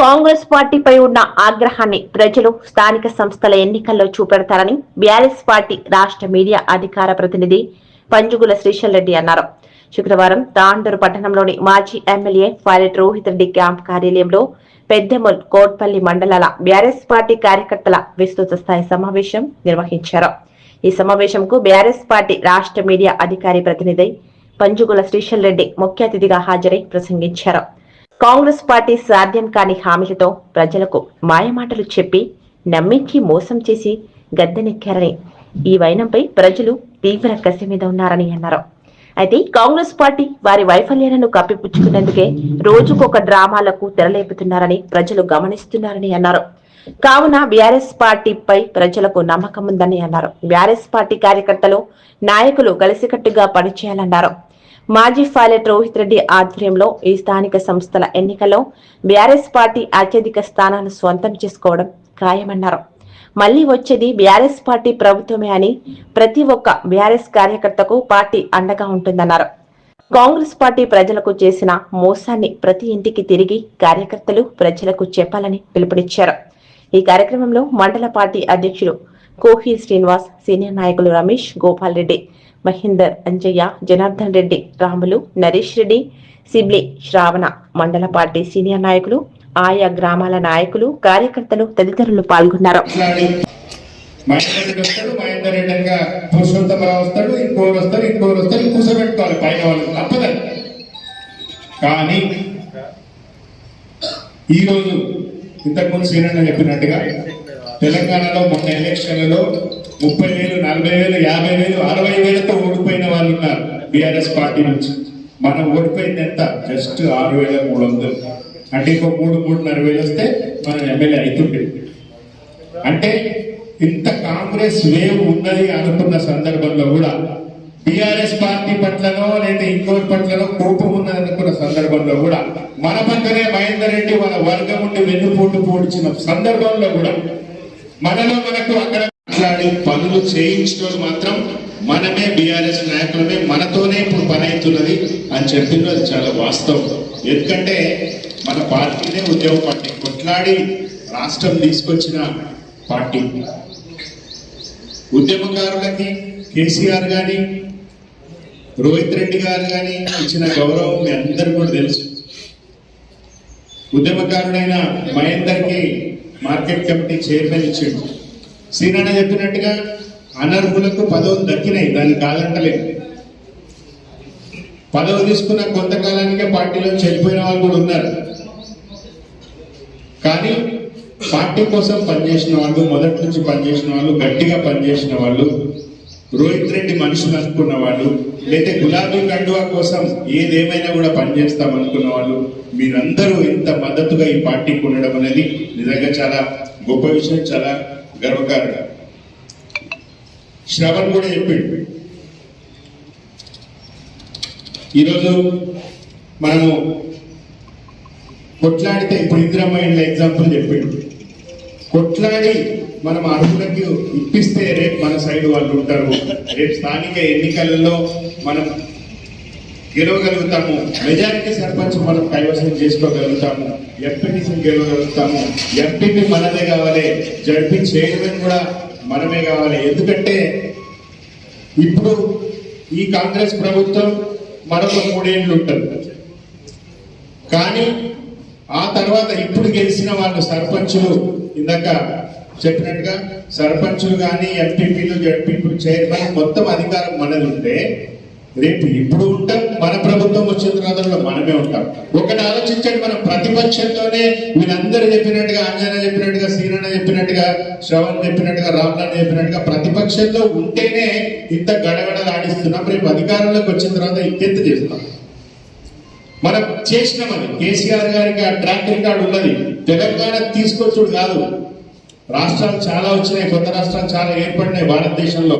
కాంగ్రెస్ పార్టీపై ఉన్న ఆగ్రహాన్ని ప్రజలు స్థానిక సంస్థల ఎన్నికల్లో చూపెడతారని బీఆర్ఎస్ పార్టీ రాష్ట్ర మీడియా అధికార ప్రతినిధి పంజుగుల శ్రీశల్ రెడ్డి అన్నారు. శుక్రవారం తాండూరు పట్టణంలోని మాజీ MLA Pilot Rohith Reddy camp కార్యాలయంలో పెద్దమూల్ కోట్పల్లి మండలాల బీఆర్ఎస్ పార్టీ కార్యకర్తల విస్తృత స్థాయి సమావేశం నిర్వహించారు. ఈ సమావేశంకు బీఆర్ఎస్ పార్టీ రాష్ట్ర మీడియా అధికారి ప్రతినిధి పంజుగుల శ్రీశల్ రెడ్డి ముఖ్య అతిథిగా హాజరై ప్రసంగించారు. కాంగ్రెస్ పార్టీ సాధ్యం కాని హామీలతో ప్రజలకు మాయమాటలు చెప్పి నమ్మించి మోసం చేసి గద్దెనెక్కారని. ఈ వైనంపై ప్రజలు తీవ్ర కసి మీద ఉన్నారని అన్నారు. అయితే కాంగ్రెస్ పార్టీ వారి వైఫల్యాలను కప్పిపుచ్చుకునేందుకే రోజుకొక డ్రామాలకు తెరలేపుతున్నారని ప్రజలు గమనిస్తున్నారని అన్నారు. కావున బీఆర్ఎస్ పార్టీపై ప్రజలకు నమ్మకం ఉందని అన్నారు. బీఆర్ఎస్ పార్టీ కార్యకర్తలు నాయకులు కలిసికట్టుగా పనిచేయాలన్నారు. మాజీ పైలట్ రోహిత్ రెడ్డి ఆధ్వర్యంలో ఈ స్థానిక సంస్థల ఎన్నికల్లో బీఆర్ఎస్ పార్టీ అత్యధిక స్థానాలు స్వంతం చేసుకోవడం ఖాయమన్నారు. మళ్ళీ వచ్చేది బీఆర్ఎస్ పార్టీ ప్రభుత్వమే అని ప్రతి ఒక్క బీఆర్ఎస్ కార్యకర్తకు పార్టీ అండగా ఉంటుందన్నారు. కాంగ్రెస్ పార్టీ ప్రజలకు చేసిన మోసాన్ని ప్రతి ఇంటికి తిరిగి కార్యకర్తలు ప్రజలకు చెప్పాలని పిలుపునిచ్చారు. ఈ కార్యక్రమంలో మండల పార్టీ అధ్యక్షుడు కోహి శ్రీనివాస్ సీనియర్ నాయకులు రమేష్ గోపాల్ రెడ్డి మహేందర్ అంజయ్య జనార్దన్ రెడ్డి రాములు నరేష్ రెడ్డి సిబ్లి శ్రావణ మండల పార్టీ సీనియర్ నాయకులు ఆయా గ్రామాల నాయకులు కార్యకర్తలు తదితరులు పాల్గొన్నారు. కానీ ఈరోజు ఇంతకుముందు శ్రీరణ చెప్పినట్టుగా తెలంగాణలో మొన్న ఎలక్షన్లలో ముప్పై వేలు నలభై వేలు యాభై వేలు అరవై వేలతో ఓడిపోయిన వాళ్ళు ఉన్నారు బీఆర్ఎస్ పార్టీ నుంచి. మనం ఓడిపోయింది ఎంత? జస్ట్ ఆరు వేల మూడు వందలు. అంటే ఇంకో మూడు మూడున్నర వేలు వస్తే మనం ఎమ్మెల్యే అవుతుండే. అంటే ఇంత కాంగ్రెస్ వేవ్ ఉన్నది అనుకున్న సందర్భంలో కూడా బీఆర్ఎస్ పార్టీ పట్లనో లేదా ఇంకోటి పట్లనో కోపం ఉన్నది అనుకున్న సందర్భంలో కూడా మన పక్కనే మహేందర్ రెడ్డి వాళ్ళ వర్గం ఉండి వెన్నుపోటు పోడ్చిన సందర్భంలో కూడా మనలో మనకు అక్కడ మాట్లాడి పనులు చేయించడం మాత్రం మనమే బీఆర్ఎస్ నాయకులమే మనతోనే ఇప్పుడు పని అవుతున్నది అని చెప్పింది అది చాలా వాస్తవం. ఎందుకంటే మన పార్టీనే ఉద్యోగ పార్టీ. కొట్లాడి రాష్ట్రం తీసుకొచ్చిన పార్టీ. ఉద్యమకారులకి కేసీఆర్ కానీ రోహిత్ రెడ్డి గారు కానీ ఇచ్చిన గౌరవం మీ అందరికీ కూడా తెలుసు. ఉద్యమకారుడైన మహేందర్కి మార్కెట్ కమిటీ చైర్మన్ ఇచ్చిండు. శ్రీనారాయణ చెప్పినట్టుగా అనర్హులకు పదవులు దక్కినాయి దాన్ని కాదంటలేదు పదవి తీసుకున్న కొంతకాలానికే పార్టీలో చనిపోయిన వాళ్ళు కూడా ఉన్నారు. కానీ పార్టీ కోసం పనిచేసిన వాళ్ళు మొదటి నుంచి పనిచేసిన వాళ్ళు గట్టిగా పనిచేసిన వాళ్ళు రోహిత్ రెడ్డి మనుషులు అనుకున్న వాళ్ళు లేదా గులాబీ కండువా కోసం ఏదేమైనా కూడా పనిచేస్తాం అనుకున్న వాళ్ళు మీరందరూ ఇంత మద్దతుగా ఈ పార్టీకి ఉండడం అనేది నిజంగా చాలా గొప్ప విషయం చాలా గర్వకారణం శ్రవణ్ కూడా చెప్పిండు. ఈరోజు మనము కొట్లాడితే ఇప్పుడు ఎగ్జాంపుల్ చెప్పిండు. కొట్లాడి మనం అర్హులకి ఇప్పిస్తే రేపు మన సైడ్ వాళ్ళు ఉంటారు. రేపు స్థానిక ఎన్నికలలో మనం గెలవగలుగుతాము. మెజారిటీ సర్పంచ్ మనం కైవసం చేసుకోగలుగుతాము. ఎంపీటీసీ గెలవగలుగుతాము. ఎంపీపీ మనదే కావాలి. జడ్పీ చైర్మన్ కూడా మనమే కావాలి. ఎందుకంటే ఇప్పుడు ఈ కాంగ్రెస్ ప్రభుత్వం మరొక మూడేళ్ళు ఉంటుంది. కానీ ఆ తర్వాత ఇప్పుడు గెలిచిన వాళ్ళు సర్పంచులు ఇందాక చెప్పినట్టుగా సర్పంచులు కానీ ఎంపీపీలు జడ్పీలు చైర్మన్ మొత్తం అధికారం మనది ఉంటే రేపు ఇప్పుడు ఉంటాం మన ప్రభుత్వం వచ్చిన తర్వాత మనమే ఉంటాం. ఒకటి ఆలోచించండి మనం ప్రతిపక్షంలోనే వీళ్ళందరూ చెప్పినట్టుగా అంజన చెప్పినట్టుగా శ్రీరణ చెప్పినట్టుగా శ్రవణ్ చెప్పినట్టుగా రామ్లాన్ చెప్పినట్టుగా ప్రతిపక్షంలో ఉంటేనే ఇంత గడగడలు ఆడిస్తున్నాం. రేపు అధికారంలోకి వచ్చిన తర్వాత ఇంకెంత చేస్తాం? మనం చేసినామని కేసీఆర్ గారికి ఆ ట్రాక్ రికార్డు ఉన్నది. తెలంగాణ తీసుకొచ్చుడు కాదు. రాష్ట్రాలు చాలా వచ్చినాయి కొత్త రాష్ట్రాలు చాలా ఏర్పడినాయి భారతదేశంలో.